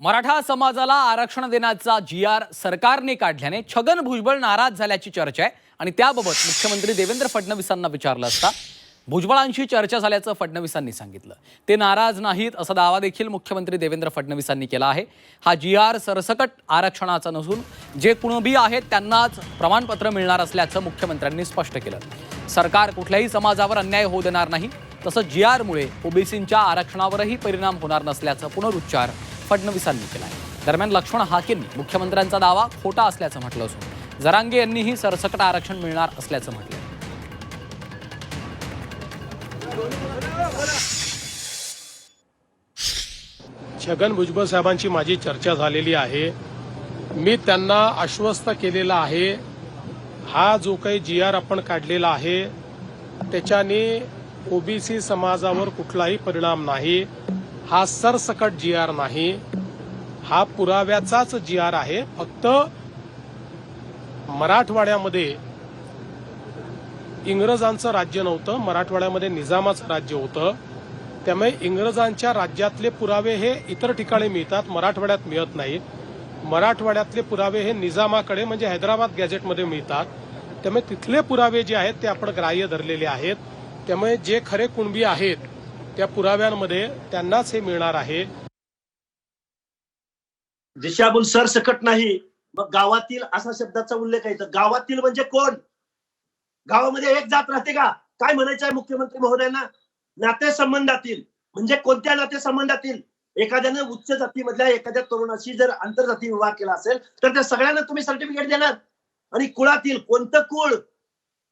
मराठा समाजाला आरक्षण देण्याचा जी आर सरकारने काढल्याने छगन भुजबळ नाराज झाल्याची चर्चा आहे. आणि त्याबाबत मुख्यमंत्री देवेंद्र फडणवीसांना विचारलं असता भुजबळांशी चर्चा झाल्याचं फडणवीसांनी सांगितलं. ते नाराज नाहीत असा दावा देखील मुख्यमंत्री देवेंद्र फडणवीसांनी केला आहे. हा जी आर सरसकट आरक्षणाचा नसून जे कुणबी आहेत त्यांनाच प्रमाणपत्र मिळणार असल्याचं मुख्यमंत्र्यांनी स्पष्ट केलं. सरकार कुठल्याही समाजावर अन्याय होऊ देणार नाही. तसंच जी आरमुळे ओबीसींच्या आरक्षणावरही परिणाम होणार नसल्याचा पुनरुच्चार फडणवीसांनी केला आहे. दरम्यान लक्ष्मण हाकेंनी मुख्यमंत्र्यांचा दावा खोटा असल्याचं म्हटलं असून जरांगे यांनीही सरसकट आरक्षण मिळणार असल्याचं म्हटलं छगन भुजबळ साहेबांची माझी चर्चा झालेली आहे. मी त्यांना आश्वस्त केलेलं आहे. हा जो काही जी आर आपण काढलेला आहे त्याच्याने ओबीसी समाजावर कुठलाही परिणाम नाही. हा सरसकट जी आर नाही. हा पुराव्याचाच जी आर आहे. फक्त मराठवाड्यामध्ये इंग्रजांचं राज्य नव्हतं. मराठवाड्यामध्ये निजामाचं राज्य होतं. त्यामुळे इंग्रजांच्या राज्यातले पुरावे हे इतर ठिकाणी मिळतात. मराठवाड्यात मिळत नाहीत. मराठवाड्यातले पुरावे हे निजामाकडे म्हणजे हैदराबाद गॅझेटमध्ये मिळतात. त्यामुळे तिथले पुरावे जे आहेत ते आपण ग्राह्य धरलेले आहेत. त्यामुळे जे खरे कुणबी आहेत त्या पुराव्यांमध्ये त्यांनाच हे मिळणार आहे. दिशाभूल सरसकट नाही. मग गावातील असा शब्दाचा उल्लेख आहे तर गावातील म्हणजे कोण? गावामध्ये एक जात राहते का? काय म्हणायचं आहे मुख्यमंत्री महोदयांना? नातेसंबंधातील. म्हणजे कोणत्या नातेसंबंधातील? एखाद्याने उच्च जातीमधल्या एखाद्या तरुणाशी जर आंतरजाती विवाह केला असेल तर त्या सगळ्यांना तुम्ही सर्टिफिकेट देणार. आणि कुळातील कोणतं कुळ?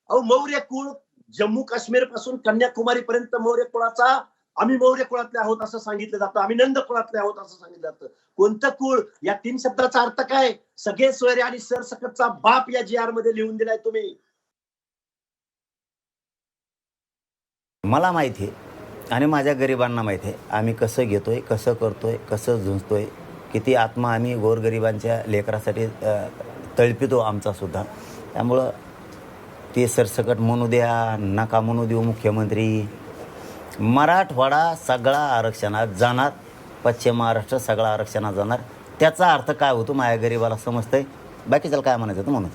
अहो मौर्य कुळ जम्मू काश्मीरपासून कन्याकुमारी पर्यंत मौर्य कुळाचा आम्ही मौर्य कुळातले आहोत असं सांगितलं जातं. आम्ही नंद कुळातले आहोत असं सांगितलं जातं. कोणतं कुळ? या तीन शब्दाचा अर्थ काय? सगळे सोयरे आणि सरसकटचा बाप या जी आरमध्ये लिहून दिलाय तुम्ही. मला माहिती आहे आणि माझ्या गरिबांना माहिती आहे. आम्ही कसं घेतोय कसं करतोय कसं झुंजतोय किती आत्मा आम्ही गोरगरिबांच्या लेकरासाठी तळपितो आमचा सुद्धा. त्यामुळं ते सरसकट म्हणू द्या नका म्हणू देऊ मुख्यमंत्री. मराठवाडा सगळा आरक्षणात जाणार पश्चिम महाराष्ट्र सगळा आरक्षणात जाणार. त्याचा अर्थ काय होतो? माझ्या गरिबाला समजतंय. बाकीच्याला काय म्हणायचं होतं म्हणून.